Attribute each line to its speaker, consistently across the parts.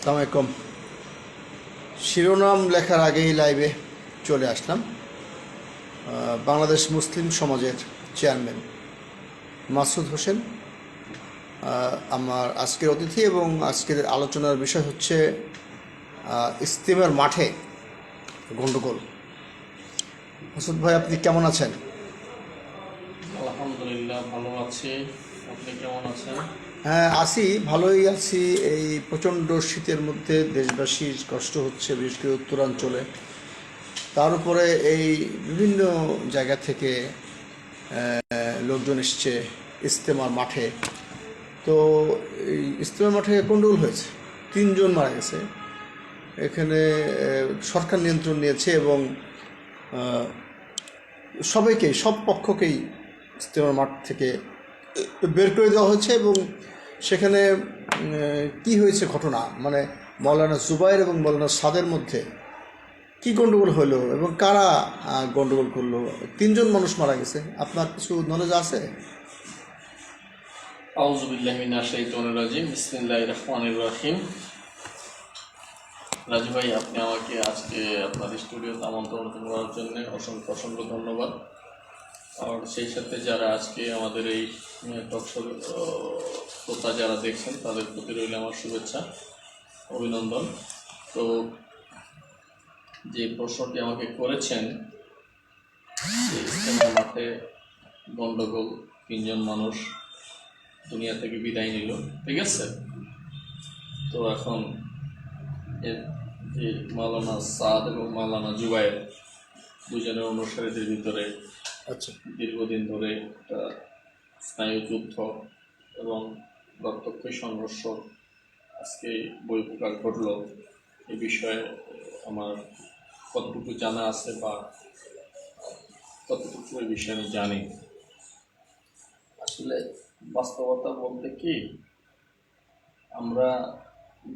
Speaker 1: আসসালামু আলাইকুম। শিরোনাম লেখার আগেই লাইভে চলে আসলাম। বাংলাদেশ মুসলিম সমাজের চেয়ারম্যান মাসুদ হোসেন। আমার আজকের অতিথি এবং আজকের আলোচনার বিষয় হচ্ছে ইস্তেমার মাঠে গণ্ডগোল মাসুদ ভাই, আপনি কেমন আছেন?
Speaker 2: আলহামদুলিল্লাহ, ভালো আছি। আপনি কেমন আছেন?
Speaker 1: হ্যাঁ আছি ভালোই আছি। এই প্রচণ্ড শীতের মধ্যে দেশবাসীর কষ্ট হচ্ছে বিশেষ করে উত্তরাঞ্চলে। তার উপরে এই বিভিন্ন জায়গা থেকে লোকজন এসছে ইস্তেমার মাঠে। তো এই ইস্তেমার মাঠে গন্ডগোল হয়েছে। তিনজন মারা গেছে। এখানে সরকার নিয়ন্ত্রণ নিয়েছে এবং সবাইকেই, সব পক্ষকেই ইস্তেমার মাঠ থেকে বের করে দেওয়া হয়েছে এবং সেখানে কি হয়েছে ঘটনা? মানে মৌলানা জুবাইর এবং মৌলানা সাদের মধ্যে কি গন্ডগোল হলো এবং কারা গণ্ডগোল করল? তিনজন মানুষ মারা গেছে। আপনার কিছু নলেজ আছে?
Speaker 2: রাজু ভাই, আপনি আমাকে আজকে আপনার স্টুডিওতে আমন্ত্রণ করার জন্য অসংখ্য অসংখ্য ধন্যবাদ। আর সেই সাথে যারা আজকে আমাদের এই টক শ্রোতা যারা দেখছেন, তাদের প্রতি রইল আমার শুভেচ্ছা, অভিনন্দন। তো যে প্রশ্নটি আমাকে করেছেন মাঠে গণ্ডগোল তিনজন মানুষ দুনিয়া থেকে বিদায় নিল, ঠিক আছে? তো এখন এর যে মাওলানা সাদ এবং মালানা জুবাইর দুজনের অনুসারীদের ভিতরে
Speaker 1: আচ্ছা।
Speaker 2: দীর্ঘদিন ধরে একটা স্নায়ুযুদ্ধ এবং রক্তক্ষয়ী সংঘর্ষ আজকে বই প্রকাশ ঘটল। এই বিষয়ে আমার কতটুকু জানা আছে বা কতটুকু এই বিষয়ে আমি জানি? আসলে বাস্তবতা বলতে কি, আমরা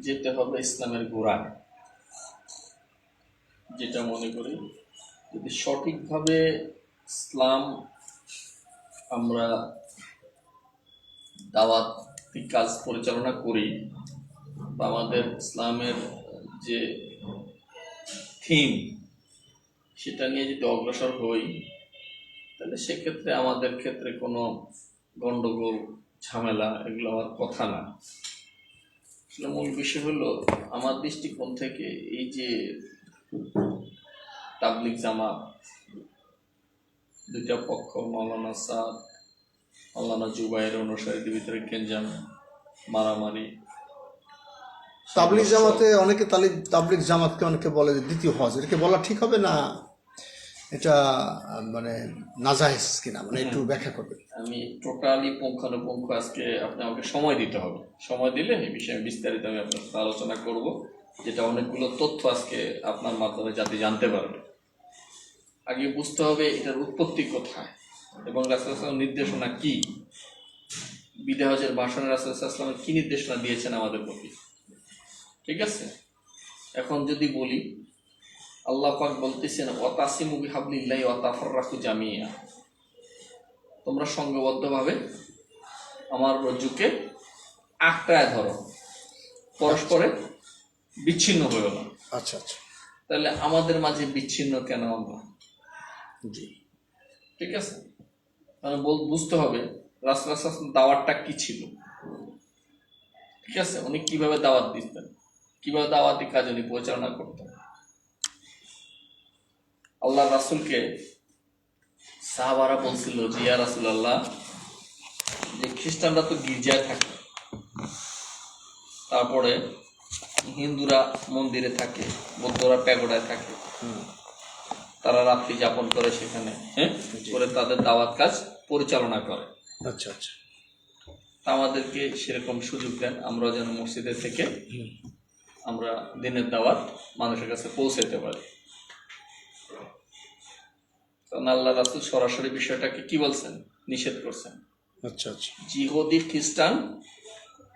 Speaker 2: যেতে হবে ইসলামের গোড়ায় যেটা মনে করি, যদি সঠিকভাবে ইসলাম, আমরা দাওয়াতি কাজ পরিচালনা করি, বা আমাদের ইসলামের যে থিম, সেটা নিয়ে যদি অগ্রসর হই, তাহলে সেক্ষেত্রে আমাদের ক্ষেত্রে কোনো গণ্ডগোল ঝামেলা, এগুলো আমার কথা না। আসলে মূল বিষয় হলো, আমার দৃষ্টিকোণ থেকে এই যে তাবলিক জামাত দুইটা পক্ষ মৌলানা সাদ মৌলানা জুবাইয়ের অনুসারীদের ভিতরে গেঞ্জাম মারামারি।
Speaker 1: তাবলিক জামাতে অনেকে তালি তাবলিক জামাতকে অনেকে বলে যে দ্বিতীয় হজ এটাকে বলা ঠিক হবে না? এটা মানে নাজাহেজ কিনা? মানে একটু ব্যাখ্যা করবেন।
Speaker 2: আমি টোটালি পুঙ্খানুপুঙ্খ আজকে আপনি আমাকে সময় দিতে হবে। সময় দিলে এই বিষয়ে বিস্তারিত আমি আপনার আলোচনা করব যেটা অনেকগুলো তথ্য আজকে আপনার মাধ্যমে জাতি জানতে পারবে। আগে বুঝতে হবে এটার উৎপত্তি কোথায় এবং রাসুলাম নির্দেশনা কি? বিদেহজের ভাষণে রাসুলামের কি নির্দেশনা দিয়েছেন আমাদের প্রতি? ঠিক আছে? এখন যদি বলি আল্লাহ পাক বলতেছেন ওয়াতাসিমু বিহাবলিল্লাহি ওয়া তাফাররাকু জামিয়া। তোমরা সংঘবদ্ধভাবে আমার রজ্জুকে আঁকড়ায় ধরো। পরস্পরে বিচ্ছিন্ন হইও না।
Speaker 1: আচ্ছা আচ্ছা।
Speaker 2: তাহলে আমাদের মাঝে বিচ্ছিন্ন কেন আমরা?
Speaker 1: জি।
Speaker 2: ঠিক আছে? বল- বুঝতে হবে রাসুল দাওয়াতটা কি ছিল। ঠিক আছে? উনি কীভাবে দাওয়াত দিতেন? কীভাবে দাওয়াতি কাজ উনি পরিচালনা করতেন? আল্লাহ রাসুলকে সাহাবারা বলছিল জিয়া রাসুল আল্লাহ যে খ্রিস্টানরা তো গির্জায় থাকে তারপরে হিন্দুরা মন্দিরে থাকে বৌদ্ধরা প্যাগোডায় থাকে। তারা রাত্রি যাপন করে সেখানে হ্যাঁ? করে তাদের দাওয়াত কাজ পরিচালনা করে।
Speaker 1: আচ্ছা আচ্ছা।
Speaker 2: আমাদেরকে সেরকম সুযোগ দেন আমরা যেন মসজিদের থেকে আমরা দিনের দাওয়াত মানুষের কাছে পৌঁছাতে পারি। কারণ আল্লাহ রাসুল সরাসরি বিষয়টাকে কি বলছেন? নিষেধ করছেন।
Speaker 1: আচ্ছা আচ্ছা।
Speaker 2: জিহদি খ্রিস্টান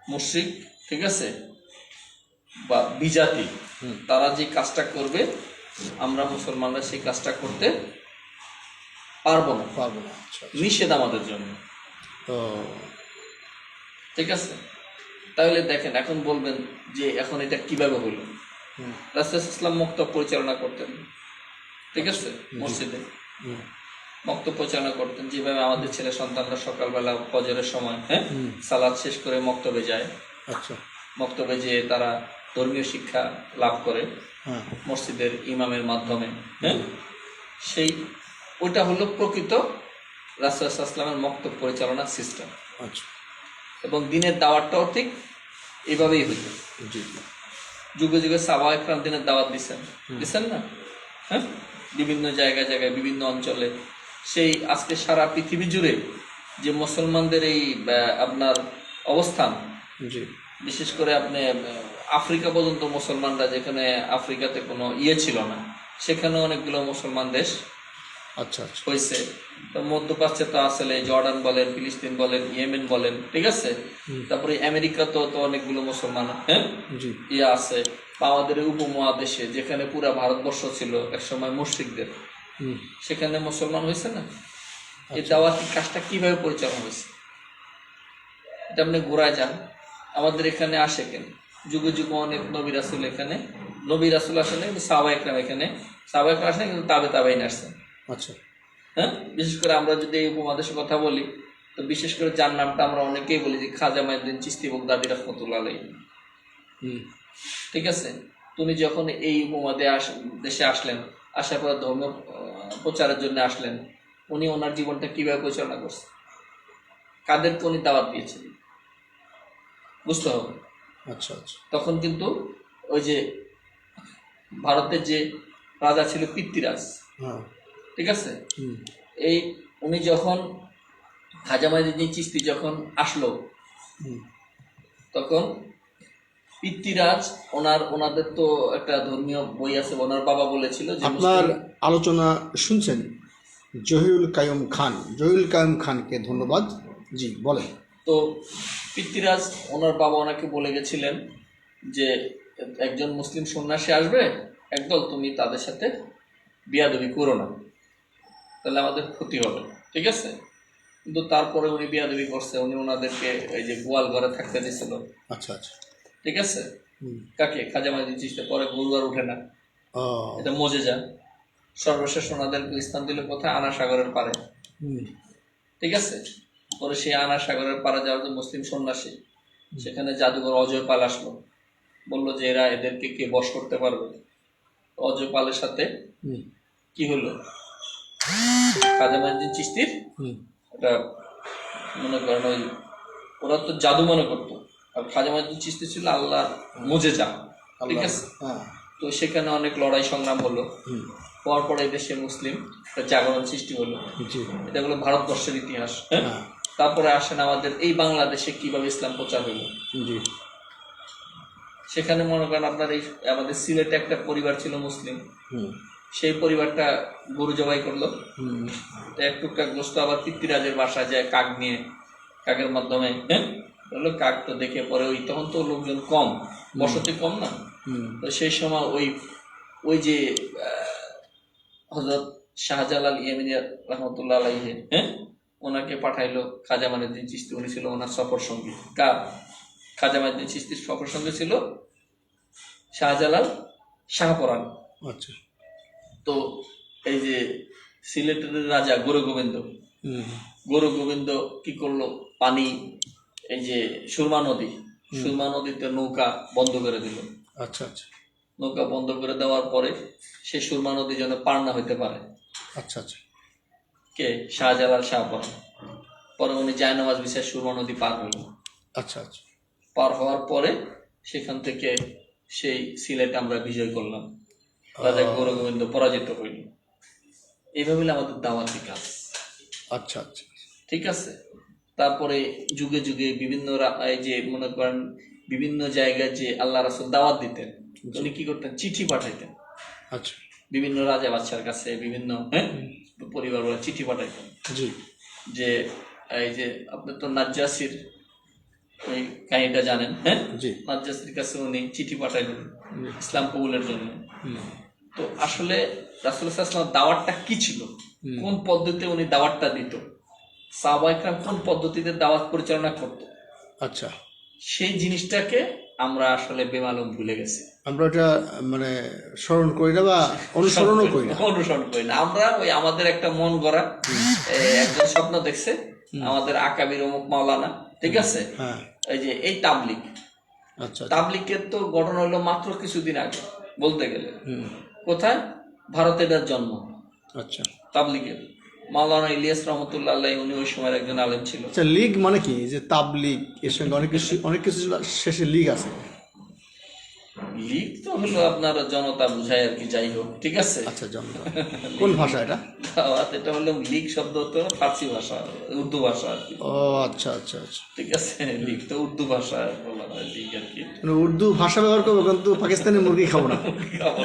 Speaker 2: মুশ্রিক ঠিক আছে? বা বিজাতি তারা যে কাজটা করবে আমরা মুসলমানরা সেই কাজটা করতে পারব না।
Speaker 1: পারব না আচ্ছা
Speaker 2: নিষেধ আমাদের জন্য। ঠিক আছে? তাহলে দেখেন এখন বলবেন যে এখন এটা কীভাবে হলো। রাসুল ইসলাম মক্তব পরিচালনা করতেন। ঠিক আছে? মসজিদে। মক্তব পরিচালনা করতেন। যেভাবে আমাদের ছেলে সন্তানরা সকালবেলা ফজরের সময় হ্যাঁ? সালাদ শেষ করে মক্তবে যায়।
Speaker 1: আচ্ছা।
Speaker 2: মক্তবে যেয়ে তারা ধর্মীয় শিক্ষা লাভ করে
Speaker 1: হ্যাঁ।
Speaker 2: মসজিদের ইমামের মাধ্যমে হ্যাঁ? সেই ওইটা হলো প্রকৃত রাসুলামের মক্তব পরিচালনা সিস্টেম।
Speaker 1: আচ্ছা।
Speaker 2: এবং দিনের দাওয়াতটাও ঠিক এইভাবেই হইতো যুগে যুগে সাবা একরাম দিনের দাওয়াত দিচ্ছেন দিচ্ছেন না? হ্যাঁ? বিভিন্ন জায়গায় জায়গায় বিভিন্ন অঞ্চলে। সেই আজকে সারা পৃথিবী জুড়ে যে মুসলমানদের এই আপনার অবস্থান
Speaker 1: জি।
Speaker 2: বিশেষ করে আপনি আফ্রিকা পর্যন্ত মুসলমানরা যেখানে আফ্রিকাতে কোনো ইয়ে ছিল না সেখানে অনেকগুলো মুসলমান দেশ
Speaker 1: আচ্ছা আচ্ছা।
Speaker 2: হয়েছে। তো মধ্যপ্রাচ্যে তো আসলে জর্ডান বলেন ফিলিস্তিন বলেন ইয়েমেন বলেন ঠিক আছে? তারপরে আমেরিকাতেও তো তো অনেকগুলো মুসলমান হ্যাঁ? ইয়ে আছে। বা আমাদের উপমহাদেশে যেখানে পুরা ভারতবর্ষ ছিল একসময় মুসলিকদের
Speaker 1: হুম।
Speaker 2: সেখানে মুসলমান হয়েছে না? এই দাওয়াতি কাজটা কীভাবে পরিচালনা হয়েছে? এটা আপনি ঘোরায় যান। আমাদের এখানে আসে কেন? যুগে যুগে অনেক নবী রাসুল এখানে। নবী রাসুল আসেন কিন্তু সাবা একরাম এখানে। সাবা একরাম আসেন কিন্তু তাবে তাবেই আসছেন
Speaker 1: আচ্ছা।
Speaker 2: হ্যাঁ? বিশেষ করে আমরা যদি এই উপমহাদেশের কথা বলি তো বিশেষ করে যার নামটা আমরা অনেকেই বলি যে খাজা মাইদ্দিন চিস্তি বগদাদি রহমতুল্লাহ
Speaker 1: হুম।
Speaker 2: ঠিক আছে? তুমি যখন এই উপমাদে আস দেশে আসলেন আসার পর ধর্ম প্রচারের জন্য আসলেন উনি ওনার জীবনটা কীভাবে পরিচালনা করছেন কাদেরকে উনি দাওয়াত দিয়েছিলেন? বুঝতে হবে।
Speaker 1: আচ্ছা আচ্ছা।
Speaker 2: তখন কিন্তু ওই যে ভারতের যে রাজা ছিল পিতৃরাজ
Speaker 1: হ্যাঁ।
Speaker 2: ঠিক আছে? এই উনি যখন খাজা মাইজুদ্দিন চিস্তি যখন আসলো তখন পিতৃরাজ ওনার ওনাদের তো একটা ধর্মীয় বই আছে ওনার বাবা বলেছিল যে
Speaker 1: আপনার আলোচনা শুনছেন? জহিরুল কায়ুম খান। জহিরুল কায়ুম খানকে ধন্যবাদ। জি বলেন।
Speaker 2: তো পিতৃরাজ ওনার বাবা ওনাকে বলে গেছিলেন যে একজন মুসলিম সন্ন্যাসী আসবে একদল তুমি তাদের সাথে বিয়াদবি করো না। তাহলে আমাদের ক্ষতি হবে ঠিক আছে? কিন্তু তারপরে উনি বিয়াদবি করছে উনি ওনাদেরকে এই যে গোয়াল ঘরে থাকতে দিয়েছিল।
Speaker 1: আচ্ছা আচ্ছা।
Speaker 2: ঠিক আছে? কাকে? খাজা মাঝি চিস্তে পরে গরু আর উঠে না। এটা মজে যান সর্বশেষ ওনাদের স্থান দিল কোথায়? আনা সাগরের পারে ঠিক আছে? পরে সেই আনা সাগরের পাড়ে যাওয়ার যে মুসলিম সন্ন্যাসী সেখানে জাদুঘর অজয় পাল আসলো। বলল যে এরা এদেরকে কে বশ করতে পারবে অজয় পালের সাথে কি হলো? খাজা মাইদ্দিন চিস্তির এটা মনে করেন ওই ওরা তো জাদু মনে করতো। আর খাজা মাইদ্দিন চিস্তি ছিল আল্লাহ মুজে যা ঠিক আছে?
Speaker 1: হ্যাঁ।
Speaker 2: তো সেখানে অনেক লড়াই সংগ্রাম হলো। হওয়ার পরে দেশে মুসলিম জাগরণ সৃষ্টি হলো।
Speaker 1: জি।
Speaker 2: এটা হলো ভারতবর্ষের ইতিহাস হ্যাঁ?
Speaker 1: হ্যাঁ।
Speaker 2: তারপরে আসেন আমাদের এই বাংলাদেশে কীভাবে ইসলাম প্রচার হলো।
Speaker 1: জি।
Speaker 2: সেখানে মনে করেন আপনার এই আমাদের সিলেটে একটা পরিবার ছিল মুসলিম।
Speaker 1: হুম।
Speaker 2: সেই পরিবারটা গরু জবাই করল। এক টুকটা গোস্ত আবার তৃপ্তিরাজের বাসায় যায় কাক নিয়ে কাকের মাধ্যমে হ্যাঁ? বলল কাক তো দেখে পরে ওই তখন তো লোকজন কম বসতি কম না? তো সেই সময় ওই ওই যে হজরত শাহজালাল ইয়ামিনিয়া রহমতুল্লাহ আলাইহে হ্যাঁ? ওনাকে পাঠাইলো খাজা মানুদ্দিন চিস্তি উনি ছিল ওনার সফর সঙ্গী। কার? খাজা মানুদ্দিন চিস্তির সফর সঙ্গী ছিল শাহজালাল শাহপরান
Speaker 1: আচ্ছা।
Speaker 2: তো এই যে সিলেটের রাজা গুরু গোবিন্দ। গুরু গোবিন্দ কি করল? পানি এই যে সুরমা নদী। সুরমা নদীতে নৌকা বন্ধ করে দিল।
Speaker 1: আচ্ছা আচ্ছা।
Speaker 2: নৌকা বন্ধ করে দেওয়ার পরে সে সুরমা নদী যেন পার না হইতে পারে।
Speaker 1: আচ্ছা আচ্ছা।
Speaker 2: কে? শাহজালাল শাহপরান পরে উনি জায়নামাজ বিশেষ সুরমা নদী পার হইল
Speaker 1: আচ্ছা আচ্ছা।
Speaker 2: পার হওয়ার পরে সেখান থেকে সেই সিলেট আমরা বিজয় করলাম। রাজা গৌর গোবিন্দ পরাজিত হইল। এইভাবে আমাদের দাওয়াতি কাজ।
Speaker 1: আচ্ছা আচ্ছা।
Speaker 2: ঠিক আছে? তারপরে যুগে যুগে বিভিন্ন এই যে মনে করেন বিভিন্ন জায়গায় যে আল্লাহ রাসুল দাওয়াত দিতেন উনি কি করতেন? চিঠি পাঠাইতেন।
Speaker 1: আচ্ছা।
Speaker 2: বিভিন্ন রাজা বাচ্চার কাছে বিভিন্ন হ্যাঁ? পরিবার চিঠি পাঠাইতেন।
Speaker 1: জি।
Speaker 2: যে এই যে আপনি তো নাজ্জাসির ওই কাহিনীটা জানেন হ্যাঁ?
Speaker 1: জি।
Speaker 2: নাজ্জাসির কাছে উনি চিঠি পাঠাইলেন ইসলাম কবুলের জন্য। তো আসলে রাসুল ইসলাম দাওয়াতটা কি ছিল? কোন পদ্ধতিতে উনি দাওয়াতটা দিত? সাহবা ইকরাম কোন পদ্ধতিতে দাওয়াত পরিচালনা করতো?
Speaker 1: আচ্ছা।
Speaker 2: সেই জিনিসটাকে আমরা আসলে বেমালুম ভুলে গেছি।
Speaker 1: আমরা এটা মানে স্মরণ করি না বা অনুসরণও করি না।
Speaker 2: অনুসরণ করি না। আমরা ওই আমাদের একটা মন গড়া একজন স্বপ্ন দেখছে আমাদের আকাবির অমুক মাওলানা ঠিক আছে?
Speaker 1: হ্যাঁ।
Speaker 2: এই যে এই তাবলিক
Speaker 1: আচ্ছা।
Speaker 2: তাবলিকের তো ঘটনা হলো মাত্র কিছুদিন আগে বলতে গেলে। কোথায়? ভারতে এটার জন্ম।
Speaker 1: আচ্ছা।
Speaker 2: তাবলিগের। মাওলানা ইলিয়াস রহমতুল্লাহ উনি ওই সময়ের একজন আলেম ছিল।
Speaker 1: আচ্ছা লিগ মানে কি? যে তাবলিগ এর সঙ্গে অনেক কিছু অনেক কিছু শেষে লিগ আছে।
Speaker 2: আপনার জনতা বুঝায় আর কি যাই হোক ঠিক আছে?
Speaker 1: আচ্ছা জনতা। কোন ভাষা এটা?
Speaker 2: দাওয়াত এটা হলো লিগ শব্দ তো ফার্সি ভাষা উর্দু ভাষা আর কি।
Speaker 1: ও আচ্ছা আচ্ছা আচ্ছা।
Speaker 2: ঠিক আছে লিগ তো উর্দু ভাষা বলা হয় লিগ আর কি।
Speaker 1: মানে উর্দু ভাষা ব্যবহার করব কিন্তু পাকিস্তানি মুরগি খাব না।
Speaker 2: খাব।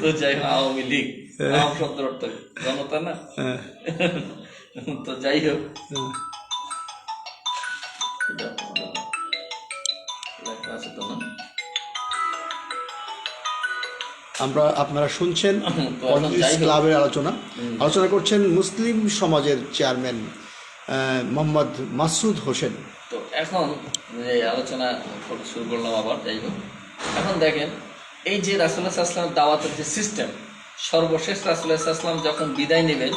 Speaker 2: তো যাই হোক আওয়ামী লীগ আওয়াম শব্দের অর্থ জনতা না?
Speaker 1: হ্যাঁ।
Speaker 2: তো যাই হোক।
Speaker 1: আমরা আপনারা শুনছেন। ক্লাবের আলোচনা। আলোচনা করছেন মুসলিম সমাজের চেয়ারম্যান মোহাম্মদ মাসুদ হোসেন।
Speaker 2: তো এখন যে আলোচনা শুরু করলাম আবার যাই হোক। এখন দেখেন এই যে রাসুল্লাহ আসলাম দাওয়াতের যে সিস্টেম সর্বশেষ রাসুল্লাহ আসলাম যখন বিদায় নেবেন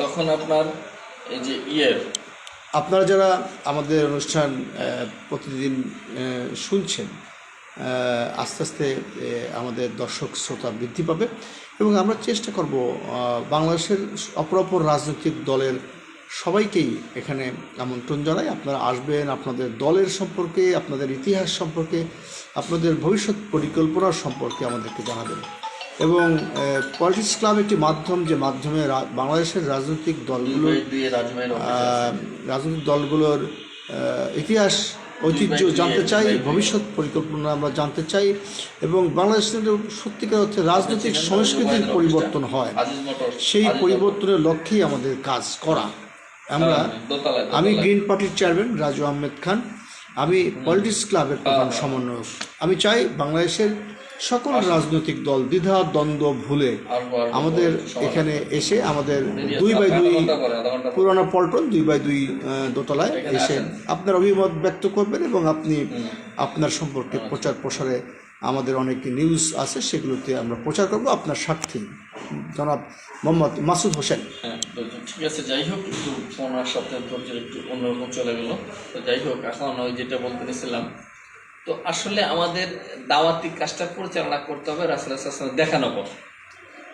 Speaker 2: তখন আপনার এই যে ইয়ের
Speaker 1: আপনারা যারা আমাদের অনুষ্ঠান প্রতিদিন শুনছেন আস্তে আস্তে আমাদের দর্শক শ্রোতা বৃদ্ধি পাবে। এবং আমরা চেষ্টা করব বাংলাদেশের অপর অপর রাজনৈতিক দলের সবাইকেই এখানে আমন্ত্রণ জানাই। আপনারা আসবেন আপনাদের দলের সম্পর্কে আপনাদের ইতিহাস সম্পর্কে আপনাদের ভবিষ্যৎ পরিকল্পনা সম্পর্কে আমাদেরকে জানাবেন। এবং পলিটিক্স ক্লাব একটি মাধ্যম যে মাধ্যমে বাংলাদেশের রাজনৈতিক দলগুলো রাজনৈতিক দলগুলোর ইতিহাস ঐতিহ্য জানতে চাই। ভবিষ্যৎ পরিকল্পনা আমরা জানতে চাই এবং বাংলাদেশের সত্যিকার অর্থে রাজনৈতিক সংস্কৃতির পরিবর্তন হয়। সেই পরিবর্তনের লক্ষ্যেই আমাদের কাজ করা। আমরা আমি গ্রিন পার্টির চেয়ারম্যান রাজু আহমেদ খান। আমি পলিটিক্স ক্লাবের প্রধান সমন্বয়ক। আমি চাই বাংলাদেশের সকল রাজনৈতিক দল দ্বিধা দ্বন্দ্ব ভুলে আমাদের এখানে এসে আমাদের দুই বাই দুই। পুরানো পল্টন দুই বাই দুই দোতলায় এসে আপনার অভিমত ব্যক্ত করবেন এবং আপনি আপনার সম্পর্কে প্রচার প্রসারে আমাদের অনেক নিউজ আছে সেগুলোতে আমরা প্রচার করব আপনার স্বার্থে জনাব মোহাম্মদ মাসুদ হোসেন
Speaker 2: হ্যাঁ, ঠিক আছে যাই হোক একটু আর সাথে ধৈর্য একটু অন্যরকম চলে গেল তো যাই হোক এখন ওই যেটা বলতে নিয়েছিলাম তো আসলে আমাদের দাওয়াতি কাজটা পরিচালনা করতে হবে রাসুল দেখানো পথ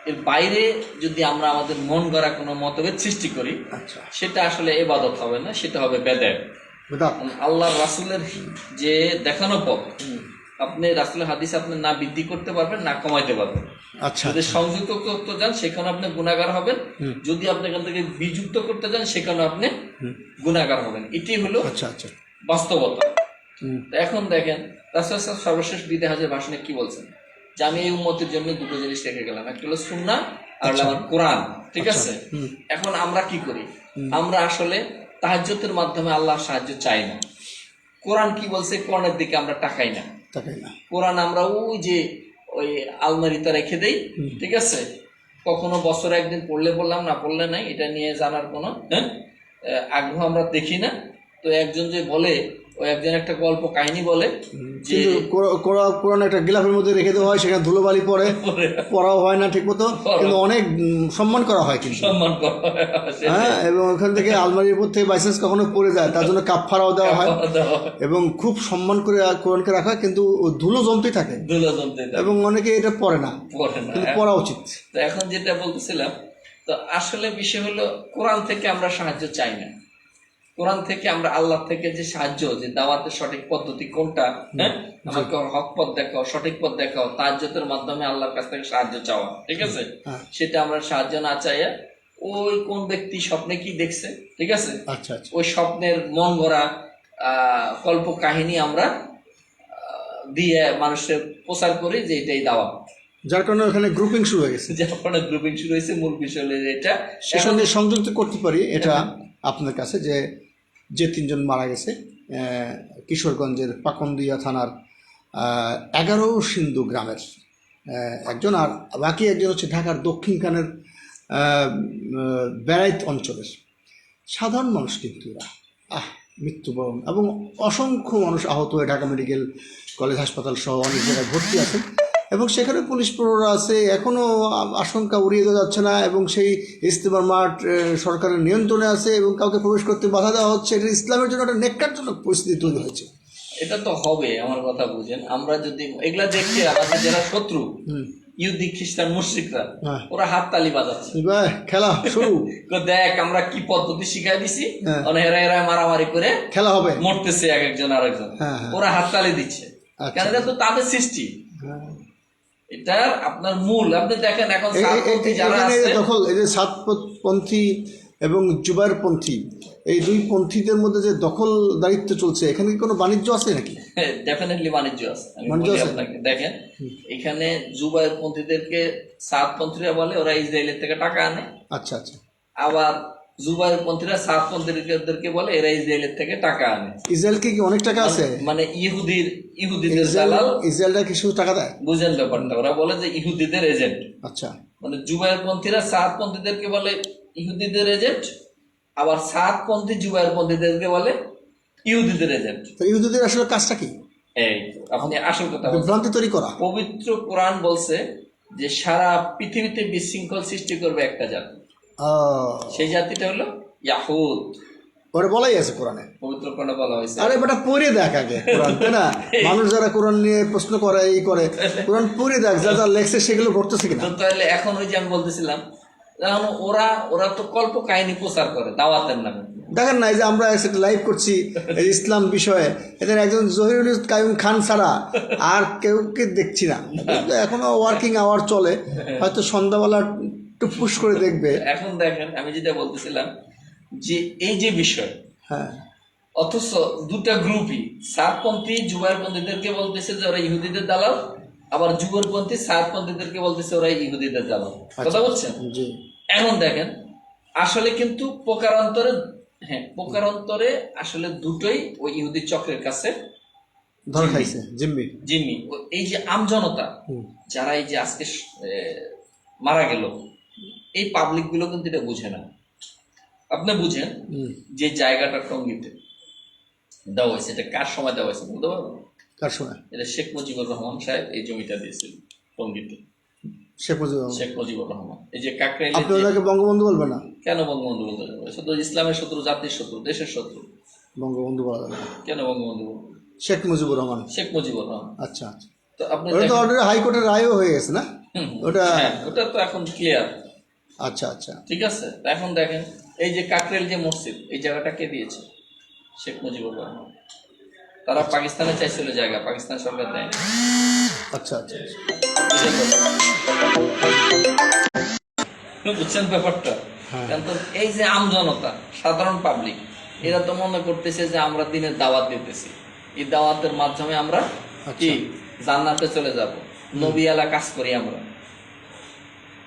Speaker 2: এর বাইরে যদি আমরা আমাদের মন গড়া কোনো মতভেদ সৃষ্টি করি
Speaker 1: আচ্ছা।
Speaker 2: সেটা আসলে এবাদত হবে না সেটা হবে বেদায় আল্লাহ রাসুলের যে দেখানো পথ আপনি রাসুলের হাদিস আপনি না বৃদ্ধি করতে পারবেন না কমাইতে পারবেন।
Speaker 1: আচ্ছা
Speaker 2: যদি সংযুক্ত করতে যান সেখানে আপনি গুণাগার হবেন। যদি আপনি এখান থেকে বিযুক্ত করতে যান সেখানে আপনি গুণাগার হবেন। এটি হলো
Speaker 1: আচ্ছা আচ্ছা।
Speaker 2: বাস্তবতা। এখন দেখেন রাসূল সর্বশেষ বিদায় হাজের ভাষণে কি বলছেন? যে আমি এই উম্মতের জন্য দুটো জিনিস রেখে গেলাম একটা হলো সুন্নাহ আর আমার কোরআন ঠিক আছে? এখন আমরা কি করি? আমরা আসলে তাহাজ্জুদের মাধ্যমে আল্লাহর সাহায্য চাই না। কোরআন কি বলছে? কোরআনের দিকে আমরা টাকাই না। কোরআন আমরা ওই যে ওই আলমারিতে রেখে দেই ঠিক আছে? কখনো বছরে একদিন পড়লে বললাম না পড়লে নাই এটা নিয়ে জানার কোনো হ্যাঁ? আগ্রহ আমরা দেখি না। তো একজন যে বলে ওই একজন একটা গল্প কাহিনী বলে যে
Speaker 1: কোরা- কোরা- কোরআন একটা গিলাফের মধ্যে রেখে দেওয়া হয় সেখানে ধুলোবালি পরে পড়াও হয় না ঠিক মতো কিন্তু অনেক সম্মান করা হয় কিন্তু।
Speaker 2: সম্মান করা হ্যাঁ
Speaker 1: এবং ওখান থেকে আলমারির উপর থেকে বাইসেন্স কখনো পড়ে যায় তার জন্য কাপ ফাড়াও দেওয়া হয়। এবং খুব সম্মান করে কোরআনকে রাখা কিন্তু ও ধুলো জমতে থাকে।
Speaker 2: দুলা জমতে
Speaker 1: এবং অনেকে এটা পড়ে না
Speaker 2: পড়ে না
Speaker 1: কিন্তু পড়া উচিত।
Speaker 2: তো এখন যেটা বলতেছিলাম তো আসলে বিষয় হলো কোরআন থেকে আমরা সাহায্য চাই না। কোরআন থেকে আমরা আল্লাহ থেকে যে সাহায্য যে দাওয়াতের সঠিক পদ্ধতি কোনটা হ্যাঁ? আমাকে হক পথ দেখাও সঠিক পথ দেখাও তাজ্জতের মাধ্যমে আল্লাহর কাছ থেকে সাহায্য চাওয়া ঠিক আছে?
Speaker 1: হ্যাঁ।
Speaker 2: সেটা আমরা সাহায্য না চাইয়া ওই কোন ব্যক্তি স্বপ্নে কি দেখছে ঠিক আছে?
Speaker 1: আচ্ছা আচ্ছা।
Speaker 2: ওই স্বপ্নের মন আহ, কল্প কাহিনী আমরা দিয়ে মানুষের প্রচার করি যে এটাই দাওয়া।
Speaker 1: যার কারণে ওখানে গ্রুপিং শুরু হয়ে গেছে।
Speaker 2: যে আপনার গ্রুপিং শুরু হয়েছে মূল বিষয় হলো এটা।
Speaker 1: সে সঙ্গে সংযুক্ত করতে পারি এটা আপনার কাছে যে যে তিনজন মারা গেছে কিশোরগঞ্জের পাকন্দিয়া থানার এগারো সিন্ধু গ্রামের একজন আর বাকি একজন হচ্ছে ঢাকার দক্ষিণখানের বেড়াইত অঞ্চলের। সাধারণ মানুষ কিন্তু এরা। আহ, মৃত্যুবরণ। এবং অসংখ্য মানুষ আহত হয়ে ঢাকা মেডিকেল কলেজ হাসপাতাল সহ অনেক জায়গায় ভর্তি আছেন। এবং সেখানে পুলিশ প্রহরা আছে এখনও আশঙ্কা উড়িয়ে দেওয়া যাচ্ছে না এবং সেই ইস্তেমার মাঠ সরকারের নিয়ন্ত্রণে আছে এবং কাউকে প্রবেশ করতে বাধা দেওয়া হচ্ছে। এটা ইসলামের জন্য একটা নেককারজনক পরিস্থিতি তৈরি হয়েছে।
Speaker 2: এটা তো হবে আমার কথা বুঝেন। আমরা যদি এগুলা দেখে আমাদের যারা শত্রু ইহুদি খ্রিস্টান মুশ্রিকরা
Speaker 1: হ্যাঁ।
Speaker 2: ওরা হাত তালি বাজাচ্ছে
Speaker 1: খেলা শুরু।
Speaker 2: দেখ আমরা কি পদ্ধতি শিখাই দিছি?
Speaker 1: হ্যাঁ।
Speaker 2: মানে হেরা হেরা মারামারি করে
Speaker 1: খেলা হবে।
Speaker 2: মরতেছে এক একজন আরেকজন।
Speaker 1: হ্যাঁ, হ্যাঁ।
Speaker 2: ওরা হাততালি দিচ্ছে।
Speaker 1: আচ্ছা।
Speaker 2: কেন তো তাদের সৃষ্টি।
Speaker 1: হ্যাঁ।
Speaker 2: এটা আপনার মূল। আপনি দেখেন এখন
Speaker 1: দখল এই যে সাতপন্থী এবং জুবাইরপন্থী এই দুই পন্থীদের মধ্যে যে দখল দায়িত্ব চলছে এখানে কি কোনো বাণিজ্য আছে নাকি?
Speaker 2: ডেফিনেটলি বাণিজ্য আছে।
Speaker 1: বাণিজ্য আছে?
Speaker 2: আপনাকে দেখেন এখানে জুবাইর পন্থীদেরকে সাতপন্থীরা বলে ওরা ইসরায়েলের থেকে টাকা আনে।
Speaker 1: আচ্ছা আচ্ছা।
Speaker 2: আবার জুবাইর পন্থীরা সাতপন্থীদেরকে বলে এরা ইসরায়েলের থেকে টাকা আনে।
Speaker 1: ইসরায়েলকে কি অনেক টাকা আছে?
Speaker 2: মানে ইহুদির ইহুদিদের দালাল।
Speaker 1: ইসরায়েলটা কি শুধু টাকা দেয়?
Speaker 2: বুঝেন ব্যাপারটা ওরা বলে যে ইহুদিদের এজেন্ট।
Speaker 1: আচ্ছা।
Speaker 2: মানে জুবাইর পন্থীরা সাতপন্থীদেরকে বলে ইহুদিদের এজেন্ট। আবার সাতপন্থী জুবাইর পন্থীদেরকে বলে ইহুদিদের এজেন্ট।
Speaker 1: তো ইহুদিদের আসলে কাজটা কি?
Speaker 2: এই আপনি আসল কথা
Speaker 1: বিভ্রান্তি তৈরি করা।
Speaker 2: পবিত্র কোরআন বলছে যে সারা পৃথিবীতে বিশৃঙ্খল সৃষ্টি করবে একটা জাতি। সেই জাতিটা হলো ইয়াহুদ।
Speaker 1: ওরা বলাই আছে কোরআনে।
Speaker 2: পবিত্র কোরআনে বলা হয়েছে।
Speaker 1: আরে বেটা পড়ে দেখ আগে কোরআন তাই না? মানুষ যারা কোরআন নিয়ে প্রশ্ন করে এই করে কোরআন পড়ে দেখ যা যা লেখছে সেগুলো ঘটতেছে কিনা।
Speaker 2: তাহলে এখন ওই যে আমি বলতেছিলাম এখন ওরা ওরা তো কল্প কাহিনী প্রচার করে দাওয়াতের নামে।
Speaker 1: দেখেন না এই যে আমরা একসাথে লাইভ করছি ইসলাম বিষয়ে এদের একজন জহিরুল কাইম খান ছাড়া আর কেউ কে দেখছি না। এখনও ওয়ার্কিং আওয়ার চলে হয়তো সন্ধ্যাবেলা টুপুস করে দেখবে।
Speaker 2: এখন দেখেন আমি যেটা বলতেছিলাম যে এই যে বিষয়
Speaker 1: হ্যাঁ।
Speaker 2: অথচ দুটা গ্রুপই সাতপন্থী জুবাইরপন্থীদেরকে বলতেছে যে ওরা ইহুদিদের দালাল আবার যুগরপন্থী সাতপন্থীদেরকে বলতেছে ওরা ইহুদিদের দালাল। কথা বলছেন? এখন দেখেন আসলে কিন্তু প্রকারান্তরে হ্যাঁ প্রকারান্তরে আসলে দুটোই ওই ইহুদি চক্রের কাছে
Speaker 1: ধর খাইছে জিম্মি।
Speaker 2: জিম্মি। এই যে আমজনতা যারা এই যে আজকে মারা গেল এই পাবলিকগুলো কিন্তু এটা বুঝে না। আপনি বুঝেন যে জায়গাটা টঙ্গিতে দেওয়া হয়েছে এটা কার সময় দেওয়া হয়েছে বলতে পারব
Speaker 1: কার সময়?
Speaker 2: এটা শেখ মুজিবুর রহমান সাহেব এই জমিটা দিয়েছিল টঙ্গিতে।
Speaker 1: শেখ মুজিবুর রহমান।
Speaker 2: শেখ মুজিবুর রহমান। এই যে কাকরাইলে
Speaker 1: আপনি ওনাকে বঙ্গবন্ধু বলবেন না?
Speaker 2: কেন বঙ্গবন্ধু বলতে যাব শুধু ইসলামের শত্রু জাতির শত্রু দেশের শত্রু।
Speaker 1: বঙ্গবন্ধু বলা যাবে
Speaker 2: কেন বঙ্গবন্ধু?
Speaker 1: শেখ মুজিবুর রহমান।
Speaker 2: শেখ মুজিবুর রহমান।
Speaker 1: আচ্ছা আচ্ছা।
Speaker 2: তো আপনি
Speaker 1: ওটা তো
Speaker 2: দেখেন-
Speaker 1: অলরেডি হাইকোর্টের রায়ও হয়ে গেছে না। ওটা
Speaker 2: হ্যাঁ ওটা তো এখন ক্লিয়ার
Speaker 1: আচ্ছা আচ্ছা।
Speaker 2: ঠিক আছে? এখন দেখেন এই যে কাকরেল যে মসজিদ এই জায়গাটা কে দিয়েছে? শেখ মুজিবুর রহমান। তারা পাকিস্তানে চাইছিল জায়গা পাকিস্তান সরকার দেয়
Speaker 1: আচ্ছা আচ্ছা
Speaker 2: বুঝছেন ব্যাপারটা?
Speaker 1: হ্যাঁ।
Speaker 2: কারণ এই যে আমজনতা সাধারণ পাবলিক এরা তো মনে করতেছে যে আমরা দিনের দাওয়াত দিতেছি। এই দাওয়াতের মাধ্যমে আমরা কি? জান্নাতে চলে যাব। নবিয়ালা কাজ করি আমরা।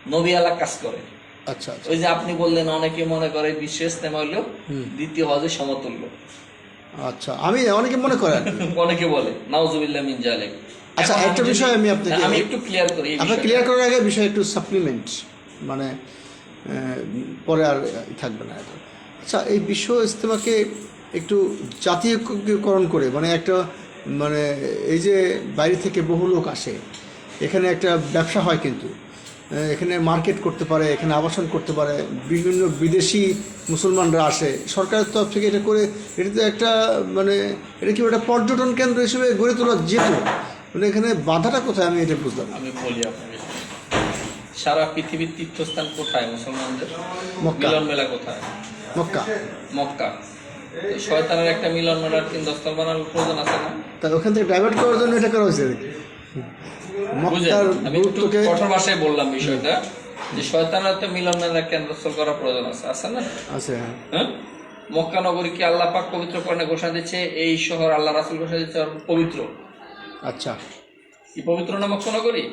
Speaker 2: নবিয়ালা কাজ করে।
Speaker 1: আচ্ছা আচ্ছা।
Speaker 2: ওই যে আপনি বললেন অনেকে মনে করে বিশ্ব ইস্তেমা হইল দ্বিতীয় হজের সমতুল্য।
Speaker 1: আচ্ছা আমি অনেকে মনে করে
Speaker 2: অনেকে বলে নাউজুবিল্লাহ মিন জালিক।
Speaker 1: আচ্ছা, একটা বিষয় আমি আপনাকে-
Speaker 2: আমি একটু ক্লিয়ার করি এই
Speaker 1: আপনার ক্লিয়ার করার আগে বিষয় একটু সাপ্লিমেন্ট মানে পরে আর থাকবে না। আচ্ছা এই বিশ্ব ইস্তেমাকে একটু জাতীয়করণ করে মানে একটা মানে এই যে বাইরে থেকে বহু লোক আসে এখানে একটা ব্যবসা হয় কিন্তু। এখানে মার্কেট করতে পারে এখানে আবাসন করতে পারে বিভিন্ন বিদেশি মুসলমানরা আসে। সরকারের তরফ থেকে এটা করে এটা তো একটা মানে এটা কি একটা পর্যটন কেন্দ্র হিসেবে গড়ে তোলা যেত? মানে এখানে বাধাটা কোথায়? আমি এটা বুঝলাম
Speaker 2: আমি বলি আপনাকে। সারা পৃথিবীর তীর্থস্থান কোথায় মুসলমানদের?
Speaker 1: মক্কা।
Speaker 2: মিলন মেলা কোথায়?
Speaker 1: মক্কা।
Speaker 2: মক্কা। শয়তানের একটা মিলন মেলার তিন দশতল বানানোর প্রয়োজন আছে না?
Speaker 1: তা ওখান থেকে ডাইভার্ট করার জন্য এটা করা হয়েছে মক্কার গুরুত্বকে
Speaker 2: কঠোর ভাষায় বললাম বিষয়টা যে শয়তানের তো কেন্দ্রস্থল প্রয়োজন আছে আছে না?
Speaker 1: আছে হ্যাঁ।
Speaker 2: হ্যাঁ? মক্কা নগরীকে আল্লাহ পাক পবিত্র করণে ঘোষণা দিচ্ছে? এই শহর আল্লাহ রাসুল ঘোষণা দিচ্ছে পবিত্র।
Speaker 1: আচ্ছা।
Speaker 2: কি পবিত্র না মক্কা নগরী?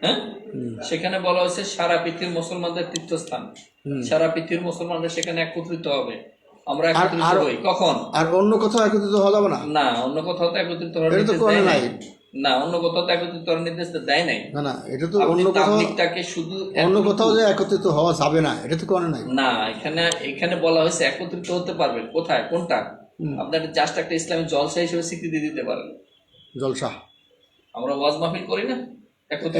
Speaker 2: হ্যাঁ? সেখানে বলা হয়েছে সারা পৃথিবীর মুসলমানদের তীর্থস্থান। সারা পৃথিবীর মুসলমানদের সেখানে একত্রিত হবে। আমরা একত্রিত হই। কখন?
Speaker 1: আর অন্য কোথাও একত্রিত হওয়া যাবে না?
Speaker 2: না অন্য কোথাও তো একত্রিত
Speaker 1: এটা তো নাই।
Speaker 2: না অন্য কোথাও তো একত্রিত হওয়ার নির্দেশ তো দেয় নাই।
Speaker 1: না না এটা তো অন্য কোথাও
Speaker 2: শুধু
Speaker 1: অন্য কোথাও যে একত্রিত হওয়া যাবে না এটা তো করে নাই।
Speaker 2: না এখানে এখানে বলা হয়েছে একত্রিত হতে পারবে কোথায়? কোনটা? আপনার জাস্ট একটা ইসলামিক জলসা হিসেবে স্বীকৃতি দিতে পারেন।
Speaker 1: জলসা।
Speaker 2: আমরা ওয়াজ মাহফিল করি না? একত্রিত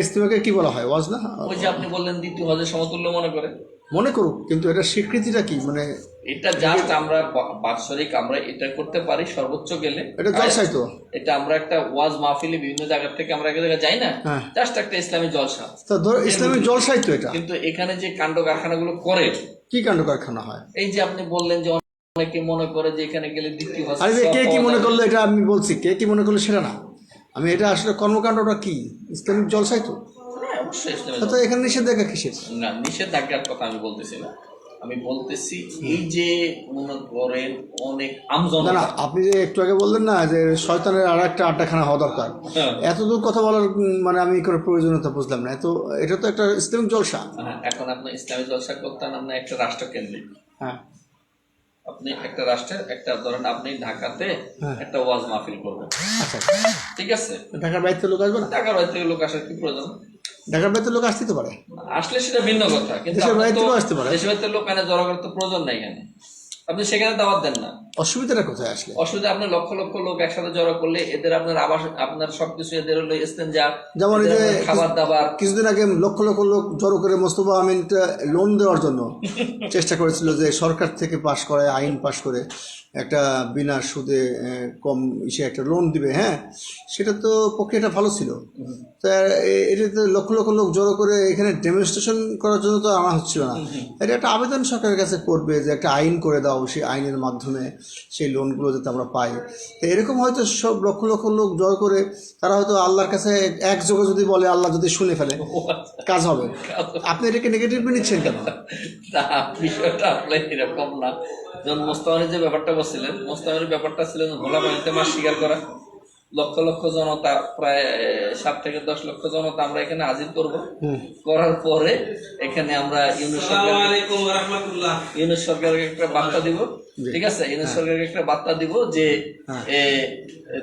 Speaker 1: ইজতেমাকে কি বলা হয়? ওয়াজ না?
Speaker 2: ওই যে আপনি বললেন দ্বিতীয় হজের সমতুল্য মনে করে।
Speaker 1: মনে করুক কিন্তু এটা স্বীকৃতিটা কি? মানে
Speaker 2: এটা জাস্ট আমরা বাৎসরিক আমরা এটা করতে পারি সর্বোচ্চ গেলে।
Speaker 1: এটা জলসাই তো।
Speaker 2: এটা আমরা একটা ওয়াজ মাহফিলে বিভিন্ন জায়গা থেকে আমরা এক জায়গায় যাই না?
Speaker 1: হ্যাঁ।
Speaker 2: জাস্ট একটা ইসলামী জলসা।
Speaker 1: তা ধর ইসলামিক জলসাই তো এটা।
Speaker 2: কিন্তু এখানে যে কাণ্ড কারখানাগুলো করে
Speaker 1: কি কাণ্ড কারখানা হয়?
Speaker 2: এই যে আপনি বললেন যে অনেকে মনে করে যে এখানে গেলে দ্বিতীয়
Speaker 1: আরে কে কি মনে। করল এটা আমি বলছি কে কি মনে করল সেটা না। আমি এটা আসলে কর্মকাণ্ডটা কি? ইসলামিক জলসাই তো। তো এখানে নিষেধাজ্ঞা কিসের?
Speaker 2: না নিষেধাজ্ঞার কথা আমি বলতেছি না। আমি বলতেছি এই যে মনে করেন অনেক আমজন
Speaker 1: না আপনি যে একটু আগে বললেন না যে শয়তানের আর একটা আড্ডাখানা হওয়া দরকার।
Speaker 2: হ্যাঁ।
Speaker 1: এতদূর কথা বলার মানে আমি কোনো প্রয়োজনীয়তা বুঝলাম না। এত এটা তো একটা ইসলামিক জলসা।
Speaker 2: হ্যাঁ, এখন আপনি ইসলামী জলসা করতেন আপনার একটা রাষ্ট্র কেন্দ্রিক।
Speaker 1: হ্যাঁ।
Speaker 2: আপনি একটা রাষ্ট্রের একটা ধরেন আপনি ঢাকাতে
Speaker 1: হ্যাঁ।
Speaker 2: একটা ওয়াজ মাহফিল করবেন।
Speaker 1: আচ্ছা।
Speaker 2: ঠিক আছে?
Speaker 1: ঢাকার বাইরে লোক আসবে না?
Speaker 2: ঢাকার বাইরে থেকে লোক আসার কি প্রয়োজন?
Speaker 1: ঢাকার বাইরে লোক আসতে তো পারে।
Speaker 2: আসলে সেটা ভিন্ন কথা কিন্তু
Speaker 1: দেশের বাইরে থেকেও আসতে পারে।
Speaker 2: দেশের বাইরে লোক এনে জড়ো করার তো প্রয়োজন নাই এখানে। আপনি সেখানে দাওয়াত দেন না।
Speaker 1: অসুবিধাটা কোথায় আসলে?
Speaker 2: অসুবিধা আপনি লক্ষ লক্ষ লোক একসাথে জড়ো করলে এদের আপনার আবাস আপনার সবকিছু এদের হলো যা
Speaker 1: যেমন এই যে
Speaker 2: খাবার দাবার
Speaker 1: কিছুদিন আগে লক্ষ লক্ষ লোক জড়ো করে মোস্তফা আমিনটা লোন দেওয়ার জন্য চেষ্টা করেছিল যে সরকার থেকে পাশ করে আইন পাশ করে। একটা বিনা সুদে কম ইসে একটা লোন দিবে হ্যাঁ? সেটা তো প্রক্রিয়াটা ভালো ছিল। তা এটা তো লক্ষ লক্ষ লোক জড়ো করে এখানে ডেমনস্ট্রেশন করার জন্য তো আনা হচ্ছিল না। এটা একটা আবেদন সরকারের কাছে করবে যে একটা আইন করে দাও সেই আইনের মাধ্যমে সেই লোনগুলো যাতে আমরা পাই। তো এরকম হয়তো সব লক্ষ লক্ষ লোক জড়ো করে তারা হয়তো আল্লাহর কাছে এক যোগে যদি বলে আল্লাহ যদি শুনে ফেলে কাজ হবে। আপনি এটাকে নেগেটিভলি নিচ্ছেন কেন?
Speaker 2: বিষয়টা আপনার এরকম না। যেমন মোস্তামানের যে ব্যাপারটা বলছিলেন মোস্তামানের ব্যাপারটা ছিল যে ভোলা পানিতে মাছ শিকার করা। লক্ষ লক্ষ জনতা প্রায় সাত থেকে দশ লক্ষ জনতা আমরা এখানে হাজির করব। করার পরে এখানে আমরা সরকার
Speaker 3: আলাইকুম
Speaker 2: সরকারকে একটা বার্তা দিব। ঠিক আছে? ইউনুস সরকারকে একটা বার্তা দিব যে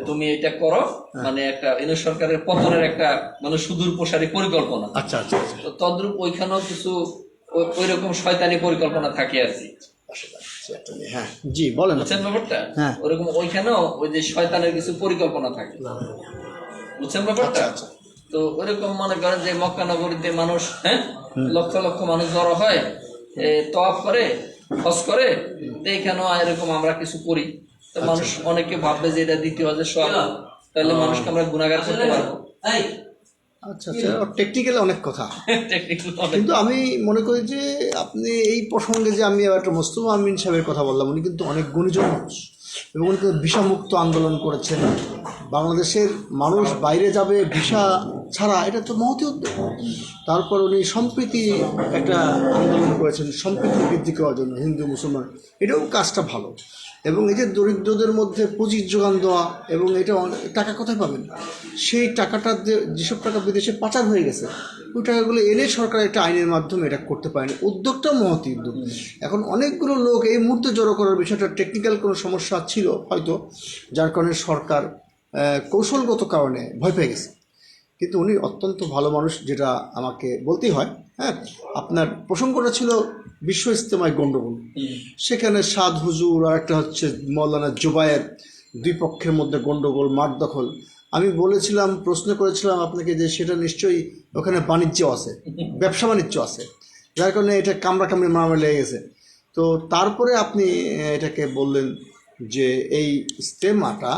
Speaker 2: তুমি এটা করো। মানে একটা ইউনুস সরকারের পতনের একটা মানে সুদূর প্রসারী পরিকল্পনা।
Speaker 1: আচ্ছা আচ্ছা আচ্ছা।
Speaker 2: তো তদ্রূপ ওইখানেও কিছু ওই রকম শয়তানি পরিকল্পনা থাকে আর কি।
Speaker 1: হ্যাঁ। জি বলেন।
Speaker 2: বুঝছেন ব্যাপারটা?
Speaker 1: হ্যাঁ।
Speaker 2: ওরকম ওইখানেও ওই যে শয়তানের কিছু পরিকল্পনা থাকে। বুঝছেন ব্যাপারটা?
Speaker 1: আচ্ছা।
Speaker 2: তো ওইরকম মনে করেন যে মক্কা নগরীতে মানুষ হ্যাঁ লক্ষ লক্ষ মানুষ জড়ো হয় তওয়াফ করে হজ করে তো এইখানেও এরকম আমরা কিছু করি। তো
Speaker 1: আচ্ছা।
Speaker 2: মানুষ অনেকে ভাববে যে এটা দ্বিতীয় হজের সব তাহলে মানুষকে আমরা গুণাগার করতে পারব।
Speaker 3: এই
Speaker 1: আচ্ছা আচ্ছা। টেকনিক্যালি অনেক কথা। কিন্তু আমি মনে করি যে আপনি এই প্রসঙ্গে যে আমি একটা মোস্তফা আমিন সাহেবের কথা বললাম উনি কিন্তু অনেক গুণীজন মানুষ এবং উনি কিন্তু ভিসামুক্ত আন্দোলন করেছেন। বাংলাদেশের মানুষ বাইরে যাবে ভিসা ছাড়া এটা তো মহতি উদ্যোগ। তারপর উনি সম্প্রীতি একটা আন্দোলন করেছেন সম্প্রীতি বৃদ্ধি করার জন্য হিন্দু মুসলমান এটাও কাজটা ভালো। এবং এই যে দরিদ্রদের মধ্যে পুঁজির যোগান দেওয়া এবং এটা টাকা কোথায় পাবেন? সেই টাকাটা যেসব টাকা বিদেশে পাচার হয়ে গেছে, ওই টাকাগুলো এনে সরকার একটা আইনের মাধ্যমে এটা করতে পারেনি। উদ্যোগটা মহতি উদ্যোগ। এখন অনেকগুলো লোক এই মুহূর্তে জড়ো করার বিষয়টা টেকনিক্যাল কোনো সমস্যা ছিল হয়তো, যার কারণে সরকার কৌশলগত কারণে ভয় পেয়ে গেছে। কিন্তু উনি অত্যন্ত ভালো মানুষ যেটা আমাকে বলতেই হয় হ্যাঁ? আপনার প্রসঙ্গটা ছিল বিশ্ব ইস্তেমায় গণ্ডগোল। সেখানে সাদ হুজুর আর একটা হচ্ছে মৌলানা জুবায়ের দুই পক্ষের মধ্যে গণ্ডগোল মাঠ দখল আমি বলেছিলাম প্রশ্ন করেছিলাম আপনাকে যে সেটা নিশ্চয়ই ওখানে বাণিজ্য আছে ব্যবসা বাণিজ্য আছে। যার কারণে এটা কামড়া কামড়ি মামলা লেগে গেছে। তো তারপরে আপনি এটাকে বললেন যে এই ইস্তেমাটা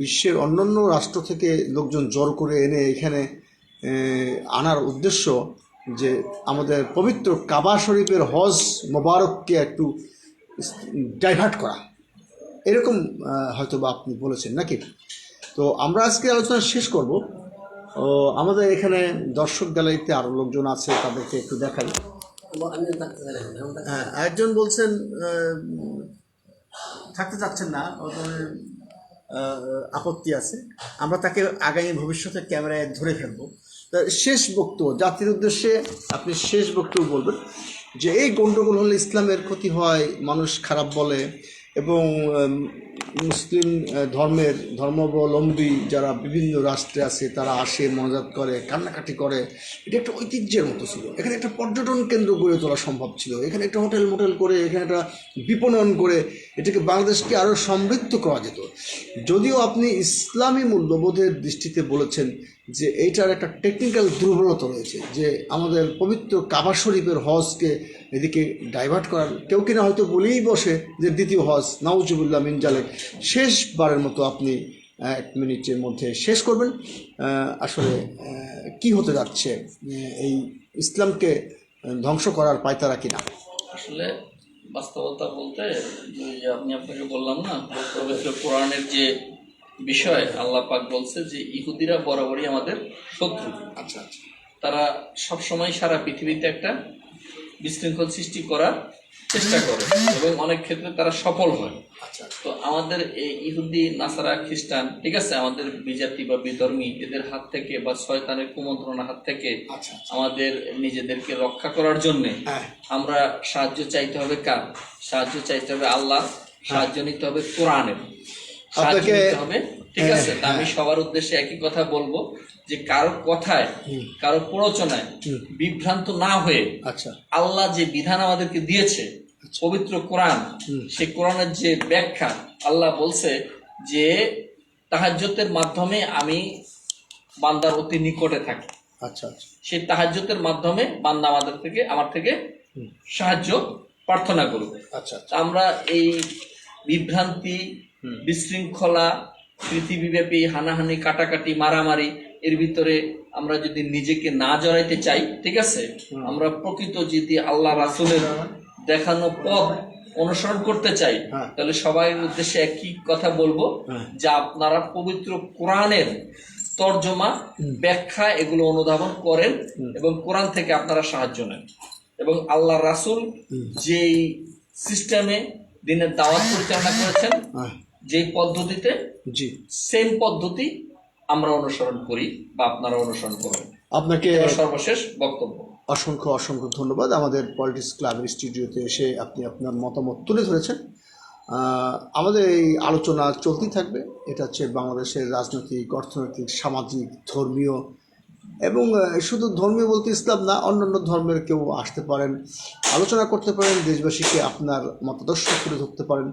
Speaker 1: বিশ্বের অন্যান্য রাষ্ট্র থেকে লোকজন জোর করে এনে এখানে আনার উদ্দেশ্য যে আমাদের পবিত্র কাবা শরীফের হজ মোবারককে একটু ডাইভার্ট করা। এরকম হয়তো বা আপনি বলেছেন নাকি? তো আমরা আজকে আলোচনা শেষ করব। আমাদের এখানে দর্শক গ্যালারিতে আরও লোকজন আছে, তাদেরকে একটু দেখাই। হ্যাঁ একজন বলছেন থাকতে চাচ্ছেন না আপত্তি আছে। আমরা তাকে আগামী ভবিষ্যতে ক্যামেরায় ধরে ফেলব। তা শেষ বক্তব্য জাতির উদ্দেশ্যে আপনি শেষ বক্তব্য বলবেন যে এই গণ্ডগোল হলে ইসলামের ক্ষতি হয়, মানুষ খারাপ বলে এবং মুসলিম ধর্মের ধর্মাবলম্বী যারা বিভিন্ন রাষ্ট্রে আছে, তারা আসে মজাত করে, কান্নাকাটি করে। এটা একটা ঐতিহ্যের মতো ছিল। এখানে একটা পর্যটন কেন্দ্র গড়ে তোলা সম্ভব ছিল। এখানে একটা হোটেল মোটেল করে, এখানে একটা বিপণন করে এটাকে বাংলাদেশকে আরও সমৃদ্ধ করা যেত। যদিও আপনি ইসলামী মূল্যবোধের দৃষ্টিতে বলেছেন যে এইটার একটা টেকনিক্যাল দুর্বলতা রয়েছে, যে আমাদের পবিত্র কাবা শরীফের হজকে এদিকে ডাইভার্ট করার, কেউ কিনা হয়তো বলেই বসে যে দ্বিতীয় হজ, নাউজুবুল্লাহ মিনজালে শেষবারের মতো আপনি এক মিনিটের মধ্যে শেষ করবেন। আসলে কি হতে যাচ্ছে এই ইসলামকে ধ্বংস করার পায়তারা কিনা?
Speaker 2: আসলে বাস্তবতা বলতে যে আমি আপনাকে বললাম না কোরআনের যে বিষয় আল্লাহ পাক বলছে যে ইহুদিরা বরাবরই আমাদের শত্রু।
Speaker 1: আচ্ছা আচ্ছা।
Speaker 2: তারা সবসময় সারা পৃথিবীতে একটা বিশৃঙ্খল সৃষ্টি করার চেষ্টা করে এবং অনেক ক্ষেত্রে তারা সফল হয়।
Speaker 1: আচ্ছা।
Speaker 2: তো আমাদের এই ইহুদি নাসারা খ্রিস্টান ঠিক আছে? আমাদের বিজাতি বা বিধর্মী এদের হাত থেকে বা শয়তানের কুমন্ত্রণার হাত থেকে
Speaker 1: আচ্ছা
Speaker 2: আমাদের নিজেদেরকে রক্ষা করার জন্যে
Speaker 1: হ্যাঁ।
Speaker 2: আমরা সাহায্য চাইতে হবে কার? সাহায্য চাইতে হবে আল্লাহ সাহায্য নিতে হবে কোরআনের। সাহায্য নিতে হবে ঠিক আছে? আমি সবার উদ্দেশ্যে একই কথা বলব। যে কারও কথায় কারও প্ররোচনায় বিভ্রান্ত না হয়ে
Speaker 1: আচ্ছা।
Speaker 2: আল্লাহ যে বিধান আমাদেরকে দিয়েছে পবিত্র কোরআন সেই কোরআনের যে ব্যাখ্যা আল্লাহ বলছে যে তাহাজ্যতের মাধ্যমে আমি বান্দার অতি নিকটে থাকি।
Speaker 1: আচ্ছা আচ্ছা।
Speaker 2: সেই তাহাজ্যতের মাধ্যমে বান্দা আমাদের থেকে আমার থেকে সাহায্য প্রার্থনা করবে।
Speaker 1: আচ্ছা
Speaker 2: তা আমরা এই বিভ্রান্তি বিশৃঙ্খলা পৃথিবীব্যাপী হানাহানি কাটাকাটি মারামারি এর ভিতরে আমরা যদি নিজেকে না জড়াইতে চাই ঠিক আছে? আমরা প্রকৃত যদি আল্লাহ রাসুলের দেখানো পথ অনুসরণ করতে চাই
Speaker 1: হ্যাঁ।
Speaker 2: তাহলে সবাই উদ্দেশ্যে একই কথা বলব
Speaker 1: হ্যাঁ।
Speaker 2: যে আপনারা পবিত্র কোরআনের তর্জমা ব্যাখ্যা এগুলো অনুধাবন করেন এবং কোরআন থেকে আপনারা সাহায্য নেন। এবং আল্লাহ রাসুল যেই সিস্টেমে দিনের দাওয়াত পরিচালনা করেছেন
Speaker 1: হ্যাঁ।
Speaker 2: যেই পদ্ধতিতে
Speaker 1: জি।
Speaker 2: সেম পদ্ধতি আমরা অনুসরণ করি বা আপনারা অনুসরণ করবেন
Speaker 1: আপনাকে
Speaker 2: সর্বশেষ বক্তব্য।
Speaker 1: অসংখ্য অসংখ্য ধন্যবাদ। আমাদের পলিটিক্স ক্লাবের স্টুডিওতে এসে আপনি আপনার মতামত তুলে ধরেছেন। আমাদের এই আলোচনা চলতেই থাকবে। এটা হচ্ছে বাংলাদেশের রাজনৈতিক অর্থনৈতিক সামাজিক ধর্মীয় এবং শুধু ধর্মীয় বলতে ইসলাম না অন্যান্য ধর্মের কেউ আসতে পারেন আলোচনা করতে পারেন দেশবাসীকে আপনার মতাদর্শ তুলে ধরতে পারেন।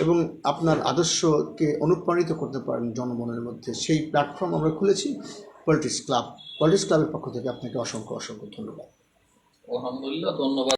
Speaker 1: এবং আপনার আদর্শকে অনুপ্রাণিত করতে পারেন জনমনের মধ্যে। সেই প্ল্যাটফর্ম আমরা খুলেছি পলিটিক্স ক্লাব পলিটিক্স ক্লাবের পক্ষ থেকে আপনাকে অসংখ্য অসংখ্য ধন্যবাদ।
Speaker 2: আলহামদুলিল্লাহ, ধন্যবাদ।